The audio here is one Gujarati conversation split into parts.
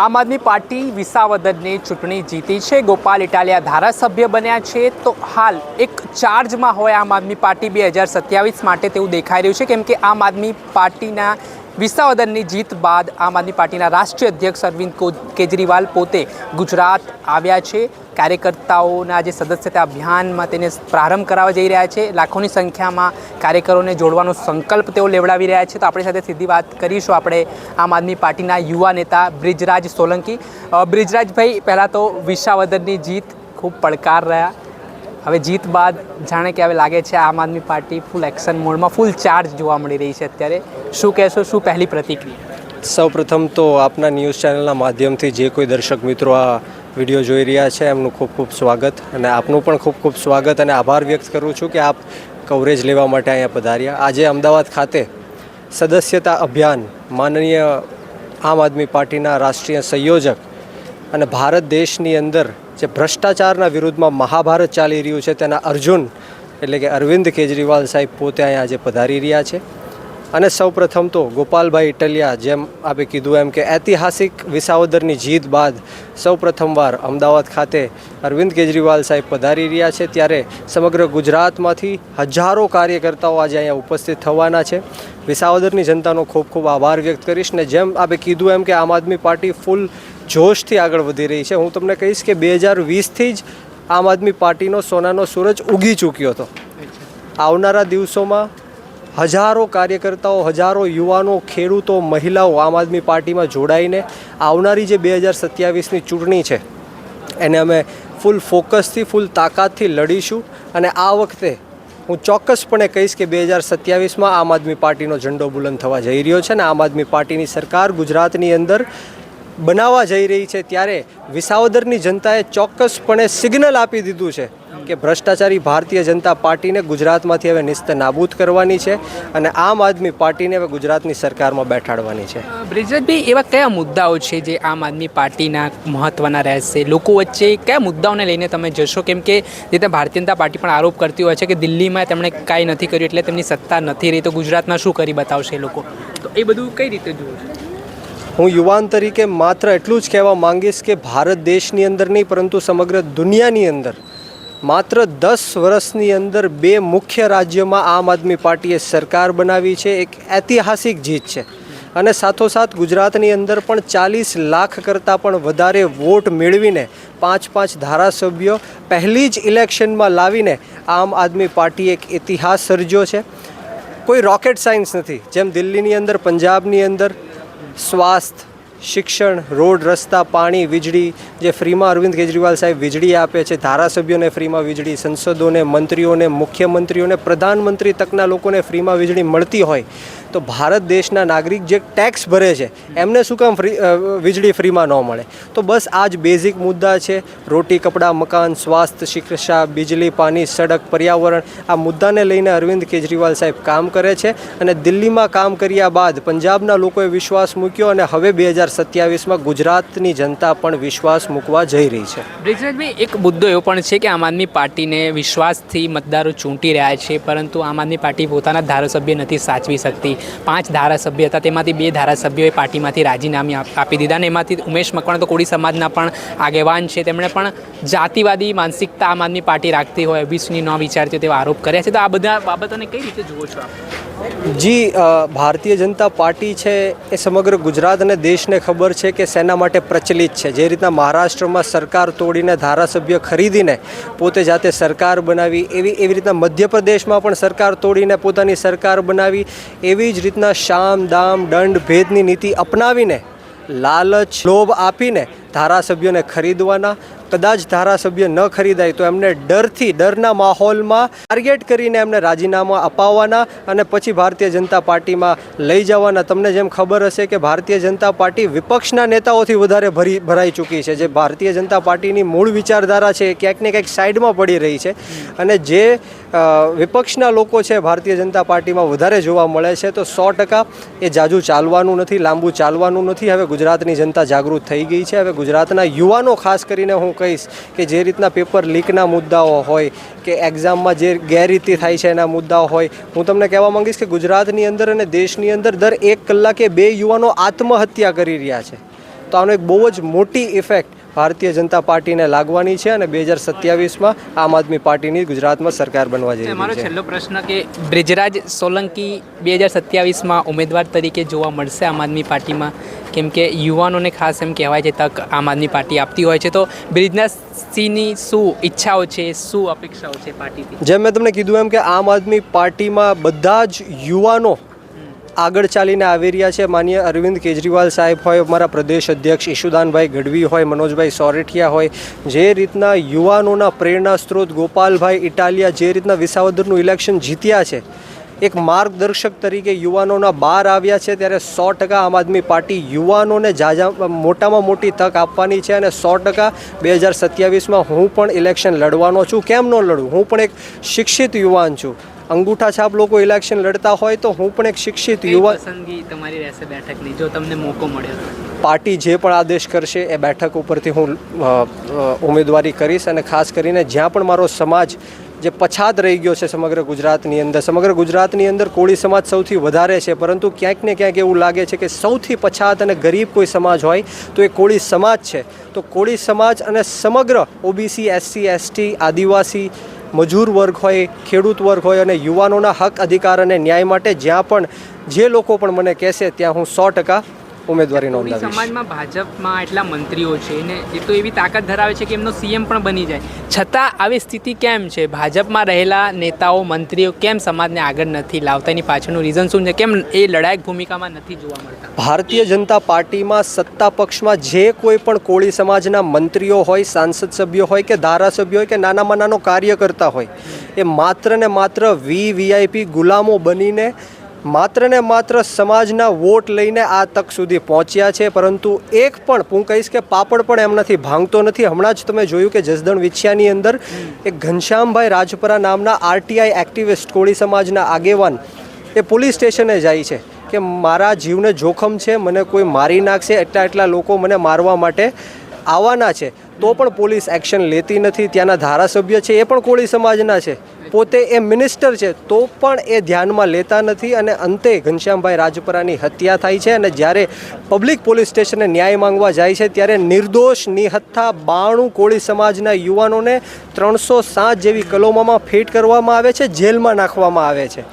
આમ આદમી પાર્ટી વિસાવદરની ચૂંટણી જીતી છે. ગોપાલ ઇટાલિયા ધારાસભ્ય બન્યા છે. તો હાલ એક ચાર્જમાં હોય આમ આદમી પાર્ટી બે હજાર સત્યાવીસ માટે તેવું દેખાઈ રહ્યું છે. કેમ કે આમ આદમી પાર્ટીના વિસાવદરની જીત બાદ આમ આદમી પાર્ટીના રાષ્ટ્રીય અધ્યક્ષ અરવિંદ કેજરીવાલ પોતે ગુજરાત આવ્યા છે. કાર્યકર્તાઓના જે સદસ્યતા અભિયાનમાં તેને પ્રારંભ કરાવવા જઈ રહ્યા છે. લાખોની સંખ્યામાં કાર્યકરોને જોડવાનો સંકલ્પ તેઓ લેવડાવી રહ્યા છે. તો આપણી સાથે સીધી વાત કરીશું આપણે આમ આદમી પાર્ટીના યુવા નેતા બ્રિજરાજ સોલંકી. બ્રિજરાજભાઈ, પહેલાં તો વિસાવદનની જીત ખૂબ પડકાર રહ્યા. હવે જીત બાદ જાણે કે હવે લાગે છે આમ આદમી પાર્ટી ફૂલ એક્શન મોડમાં ફૂલ ચાર્જ જોવા મળી રહી છે અત્યારે. શું કહેશો? શું પહેલી પ્રતિક્રિયા? સૌપ્રથમ તો આપના ન્યૂઝ ચેનલના માધ્યમથી જે કોઈ દર્શક મિત્રો આ વીડિયો જોઈ રહ્યા છે, એમનું ખૂબ ખૂબ સ્વાગત અને આપનું પણ ખૂબ ખૂબ સ્વાગત અને આભાર વ્યક્ત કરું છું કે આપ કવરેજ લેવા માટે અહીંયા પધાર્યા. આજે અમદાવાદ ખાતે સદસ્યતા અભિયાન માનનીય આમ આદમી પાર્ટીના રાષ્ટ્રીય સંયોજક અને ભારત દેશની અંદર જે ભ્રષ્ટાચારના વિરુદ્ધમાં મહાભારત ચાલી રહ્યું છે તેના અર્જુન, એટલે કે અરવિંદ કેજરીવાલ સાહેબ પોતે અહીંયા આજે પધારી રહ્યા છે. અને સૌપ્રથમ તો ગોપાલભાઈ ઇટલિયા જેમ આપે કીધું એમ કે ઐતિહાસિક વિસાવદરની જીત બાદ સૌપ્રથમવાર અમદાવાદ ખાતે અરવિંદ કેજરીવાલ સાહેબ પધારી રહ્યા છે. ત્યારે સમગ્ર ગુજરાતમાંથી હજારો કાર્યકર્તાઓ આજે અહીંયા ઉપસ્થિત થવાના છે. વિસાવદરની જનતાનો ખૂબ ખૂબ આભાર વ્યક્ત કરીશ. ને જેમ આપે કીધું એમ કે આમ આદમી પાર્ટી ફૂલ જોશથી આગળ વધી રહી છે. હું તમને કહીશ કે બે હજાર વીસથી જ આમ આદમી પાર્ટીનો સોનાનો સૂરજ ઉગી ચૂક્યો હતો. આવનારા દિવસોમાં હજારો કાર્યકર્તાઓ, હજારો યુવાનો, ખેડૂતો, મહિલાઓ આમ આદમી પાર્ટીમાં જોડાઈને આવનારી જે બે હજાર સત્યાવીસની ચૂંટણી છે, એને અમે ફૂલ ફોકસથી ફૂલ તાકાતથી લડીશું અને આ વખતે હું ચોક્કસપણે કહીશ કે બે હજાર સત્યાવીસમાં આમ આદમી પાર્ટીનો ઝંડો બુલંદ થવા જઈ રહ્યો છે ને આમ આદમી પાર્ટીની સરકાર ગુજરાતની અંદર બનાવવા જઈ રહી છે ત્યારે વિસાવદરની જનતાએ ચોક્કસપણે સિગ્નલ આપી દીધું છે કે ભ્રષ્ટાચારી ભારતીય જનતા પાર્ટીને ગુજરાતમાંથી હવે નિસ્ત નાબૂદ કરવાની છે અને આમ આદમી પાર્ટીને હવે ગુજરાતની સરકારમાં બેઠાડવાની છે. બ્રિજેશભાઈ એવા કયા મુદ્દાઓ છે જે આમ આદમી પાર્ટીના મહત્ત્વના રહેશે? લોકો વચ્ચે કયા મુદ્દાઓને લઈને તમે જશો? કેમ કે જે તે ભારતીય જનતા પાર્ટી પણ આરોપ કરતી હોય છે કે દિલ્હીમાં તેમણે કાંઈ નથી કર્યું એટલે તેમની સત્તા નથી રહી, તો ગુજરાતમાં શું કરી બતાવશે લોકો? તો એ બધું કઈ રીતે જુઓ છો? હું યુવાન તરીકે માત્ર એટલું જ કહેવા માંગીશ કે ભારત દેશની અંદર નહીં, પરંતુ સમગ્ર દુનિયાની અંદર માત્ર દસ વર્ષની અંદર બે મુખ્ય રાજ્યોમાં આમ આદમી પાર્ટીએ સરકાર બનાવી છે. એક ઐતિહાસિક જીત છે અને સાથોસાથ ગુજરાતની અંદર પણ ચાલીસ લાખ કરતાં પણ વધારે વોટ મેળવીને પાંચ પાંચ ધારાસભ્યો પહેલી જ ઇલેક્શનમાં લાવીને આમ આદમી પાર્ટીએ એક ઇતિહાસ સર્જ્યો છે. કોઈ રોકેટ સાયન્સ નથી. જેમ દિલ્હીની અંદર, પંજાબની અંદર સ્વાસ્થ્ય શિક્ષણ, રોડ, રસ્તા, પાણી, વીજળી, જે ફ્રીમાં અરવિંદ કેજરીવાલ સાહેબ વીજળી આપે છે, ધારાસભ્યોને ફ્રીમાં વીજળી, સંસદોને, મંત્રીઓને, મુખ્યમંત્રીઓને, પ્રધાનમંત્રી તકના લોકોને ફ્રીમાં વીજળી મળતી હોય તો ભારત દેશના નાગરિક જે ટેક્સ ભરે છે, એમને શું કામ ફ્રી વીજળી ફ્રીમાં ન મળે? તો બસ આ જ બેઝિક મુદ્દા છે, રોટી, કપડાં, મકાન, સ્વાસ્થ્ય, શિક્ષા બીજળી પાણી, સડક, પર્યાવરણ, આ મુદ્દાને લઈને અરવિંદ કેજરીવાલ સાહેબ કામ કરે છે અને દિલ્હીમાં કામ કર્યા બાદ પંજાબના લોકોએ વિશ્વાસ મૂક્યો અને હવે બે હજાર સત્યાવીસમાં ગુજરાતની જનતા પણ વિશ્વાસ મૂકવા જઈ રહી છે. બ્રિજરાજભાઈ એક મુદ્દો એવો પણ છે કે આમ આદમી પાર્ટીને વિશ્વાસથી મતદારો ચૂંટી રહ્યા છે પરંતુ આમ આદમી પાર્ટી પોતાના ધારાસભ્ય નથી સાચવી શકતી. પાંચ ધારાસભ્ય હતા તેમાંથી બે ધારાસભ્યોએ પાર્ટીમાંથી રાજીનામી આપી દીધા અને એમાંથી ઉમેશ મકવાણા તો કોળી સમાજના પણ આગેવાન છે. તેમણે પણ જાતિવાદી માનસિકતા આમ આદમી પાર્ટી રાખતી હોય વિશ્વની ન વિચારતી હોય તેવા આરોપ કર્યા છે. તો આ બધા બાબતોને કઈ રીતે જુઓ છો આપ? જી ભારતીય જનતા પાર્ટી છે એ સમગ્ર ગુજરાત અને દેશને ખબર છે કે શેના માટે પ્રચલિત છે. જે રીતના મહારાષ્ટ્રમાં સરકાર તોડીને ધારાસભ્ય ખરીદીને પોતે જાતે સરકાર બનાવી, એવી એવી રીતના મધ્યપ્રદેશમાં પણ સરકાર તોડીને પોતાની સરકાર બનાવી, એવી જ રીતના શામ, દામ, દંડ, ભેદની નીતિ અપનાવીને લાલચ, લોભ આપીને ધારાસભ્યોને ખરીદવાના કદાચ ધારાસભ્ય ન ખરીદાય તો એમને ડરથી, ડરના માહોલમાં ટાર્ગેટ કરીને એમને રાજીનામા અપાવવાના અને પછી ભારતીય જનતા પાર્ટીમાં લઈ જવાના. તમને જેમ ખબર હશે કે ભારતીય જનતા પાર્ટી વિપક્ષના નેતાઓથી વધારે ભરી, ભરાઈ ચૂકી છે. જે ભારતીય જનતા પાર્ટીની મૂળ વિચારધારા છે ક્યાંક ને ક્યાંક સાઈડમાં પડી રહી છે. અને જે વિપક્ષના લોકો છે ભારતીય જનતા પાર્ટીમાં વધારે જોવા મળે છે તો સો ટકા એ જાજુ ચાલવાનું નથી, લાંબુ ચાલવાનું નથી. હવે ગુજરાતની જનતા જાગૃત થઈ ગઈ છે. હવે ગુજરાતના યુવાનો, ખાસ કરીને હું કહીશ કે જે રીતના પેપર લીકના મુદ્દાઓ હોય કે એક્ઝામમાં જે ગેરરીતિ થાય છે એના મુદ્દાઓ હોય, હું તમને કહેવા માંગીશ કે ગુજરાતની અંદર અને દેશની અંદર દર એક કલાકે બે યુવાનો આત્મહત્યા કરી રહ્યા છે. તો આનો એક બહુ જ મોટી ઇફેક્ટ ભારતીય જનતા પાર્ટીને લાગવાની છે અને બે હજાર સત્યાવીસમાં આમ આદમી પાર્ટીની ગુજરાતમાં સરકાર બનવા જઈ મારો છેલ્લો પ્રશ્ન કે બ્રિજરાજ સોલંકી બે હજાર સત્યાવીસમાં ઉમેદવાર તરીકે જોવા મળશે આમ આદમી પાર્ટીમાં? કેમ કે યુવાનોને ખાસ એમ કહેવાય છે તક આમ આદમી પાર્ટી આપતી હોય છે. તો બ્રિજનાથ સિંહની શું ઈચ્છાઓ છે? શું અપેક્ષાઓ છે પાર્ટીની જેમ મેં તમને કીધું એમ કે આમ આદમી પાર્ટીમાં બધા જ યુવાનો આગળ ચાલીને આવી રહ્યા છે. માન્ય અરવિંદ કેજરીવાલ સાહેબ હોય, અમારા પ્રદેશ અધ્યક્ષ ઈશુદાનભાઈ ગઢવી હોય, મનોજભાઈ સોરઠિયા હોય, જે રીતના યુવાનોના પ્રેરણા સ્ત્રોત ગોપાલભાઈ ઇટાલિયા જે રીતના વિસાવદરનું ઇલેક્શન જીત્યા છે, એક માર્ગદર્શક તરીકે યુવાનોના બહાર આવ્યા છે, ત્યારે સો ટકા આમ આદમી પાર્ટી યુવાનોને જાજા મોટામાં મોટી તક આપવાની છે અને સો ટકા બે હજાર સત્યાવીસમાં હું પણ ઇલેક્શન લડવાનો છું. કેમ ન લડું? હું પણ એક શિક્ષિત યુવાન છું. અંગૂઠા છાપ લોકો ઇલેક્શન લડતા હોય તો હું પણ એક શિક્ષિત યુવા પસંદગી તમારી રહેશે બેઠકની જો તમને મોકો મળ્યો પાર્ટી જે પણ આદેશ કરશે એ બેઠક ઉપરથી હું ઉમેદવારી કરીશ અને ખાસ કરીને જ્યાં પણ મારો સમાજ જે પછાત રહી ગયો છે સમગ્ર ગુજરાતની અંદર સમગ્ર ગુજરાતની અંદર કોળી સમાજ સૌથી વધારે છે પરંતુ ક્યાંક ને ક્યાંક એવું લાગે છે કે સૌથી પછાત અને ગરીબ કોઈ સમાજ હોય તો એ કોળી સમાજ છે. તો કોળી સમાજ અને સમગ્ર ઓબીસી એસસી એસટી આદિવાસી મજૂર વર્ગ હોય, ખેડૂત વર્ગ હોય અને યુવાનોના હક, અધિકાર અને ન્યાય માટે જ્યાં પણ જે લોકો પણ મને કહેશે, ત્યાં હું સો ટકા ઉમેદવારી નોંધાવી સમાજમાં ભાજપમાં એટલા મંત્રીઓ છે ને એ તો એવી તાકાત ધરાવે છે કે એમનો સીએમ પણ બની જાય. છતાં આવી સ્થિતિ કેમ છે? ભાજપમાં રહેલા નેતાઓ મંત્રીઓ કેમ સમાજને આગળ નથી લાવતા? એની પાછળનું રીઝન શું છે? કેમ એ લડાયક ભૂમિકામાં નથી જોવા મળતા? ભારતીય જનતા પાર્ટીમાં સત્તા પક્ષમાં જે કોઈ પણ કોળી સમાજના મંત્રીઓ હોય સાંસદ સભ્યો હોય કે ધારાસભ્યો હોય કે નાનામાં નાનો કાર્યકર્તા હોય એ માત્ર ને માત્ર વી વીઆઈપી ગુલામો બનીને માત્ર ને માત્ર સમાજના વોટ લઈને આ તક સુધી પહોંચ્યા છે, પરંતુ એક પણ હું કહીશ કે પાપડ પણ એમનાથી ભાંગતો નથી. હમણાં જ તમે જોયું કે જસદણ વિછિયાની અંદર એક ઘનશ્યામભાઈ રાજપરા નામના આરટીઆઈ એક્ટિવિસ્ટ, કોળી સમાજના આગેવાન, એ પોલીસ સ્ટેશને જાય છે કે મારા જીવને જોખમ છે, મને કોઈ મારી નાખશે, એટલા એટલા લોકો મને મારવા માટે આવવાના છે. તો પણ પોલીસ એક્શન લેતી નથી. ત્યાંના ધારાસભ્ય છે, એ પણ કોળી સમાજના છે. પોતે એ મિનિસ્ટર છે, તો પણ એ ધ્યાનમાં લેતા નથી અને અંતે ઘનશ્યામભાઈ રાજપરાની હત્યા થાય છે અને જ્યારે પબ્લિક પોલીસ સ્ટેશને ન્યાય માંગવા જાય છે, ત્યારે નિર્દોષ, નિહત્થા, બાણું કોળી સમાજના યુવાનોને ત્રણસો સાત જેવી કલમોમાં ફિટ કરવામાં આવે છે, જેલમાં નાખવામાં આવે છે.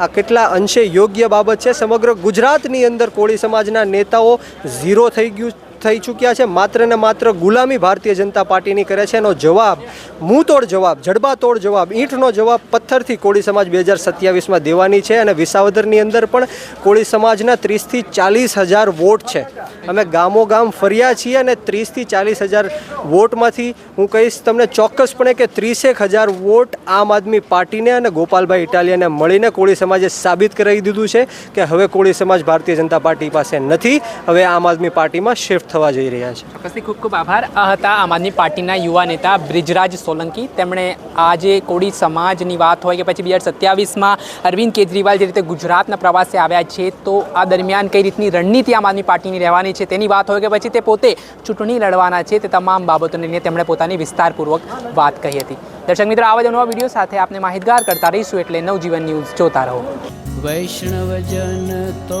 આ કેટલા અંશે યોગ્ય બાબત છે, સમગ્ર ગુજરાતની અંદર કોળી સમાજના નેતાઓ ઝીરો થઈ ગયું થઈ ચૂક્યા છે. માત્ર ને માત્ર ગુલામી ભારતીય જનતા પાર્ટીની કરે છે. એનો જવાબ, મુંહતોડ જવાબ, જડબાતોડ જવાબ, ઈંટનો જવાબ પથ્થરથી કોળી સમાજ બે હજાર સત્યાવીસમાં દેવાની છે અને વિસાવદરની અંદર પણ કોળી સમાજના ત્રીસથી ચાલીસ હજાર વોટ છે. અમે ગામો ગામ ફર્યા છીએ અને ત્રીસથી ચાલીસ હજાર વોટમાંથી હું કહીશ તમને ચોક્કસપણે કે ત્રીસેક હજાર વોટ આમ આદમી પાર્ટીને અને ગોપાલભાઈ ઇટાલિયાને મળીને કોળી સમાજે સાબિત કરાવી દીધું છે કે હવે કોળી સમાજ ભારતીય જનતા પાર્ટી પાસે નથી. હવે આમ આદમી પાર્ટીમાં શિફ્ટ થવા જઈ રહ્યા છે. ચોક્કસથી ખૂબ ખૂબ આભાર. આ હતા આમ આદમી પાર્ટીના યુવા નેતા બ્રિજરાજ સોલંકી. તેમણે આજે કોળી સમાજની વાત હોય કે પછી બે હજાર સત્યાવીસમાં અરવિંદ કેજરીવાલ જે રીતે ગુજરાતના પ્રવાસે આવ્યા છે તો આ દરમિયાન કઈ રીતની રણનીતિ આમ આદમી પાર્ટીની રહેવાની છે તેની વાત હોય કે પછી તે પોતે ચૂંટણી લડવાના છે તે તમામ બાબતોને લઈને તેમણે પોતાની વિસ્તારપૂર્વક વાત કહી હતી. દર્શક મિત્રો આવા જ નવા વીડિયો સાથે આપને માહિતગાર કરતા રહીશું એટલે નવજીવન ન્યૂઝ જોતા રહો. વૈષ્ણવજન તો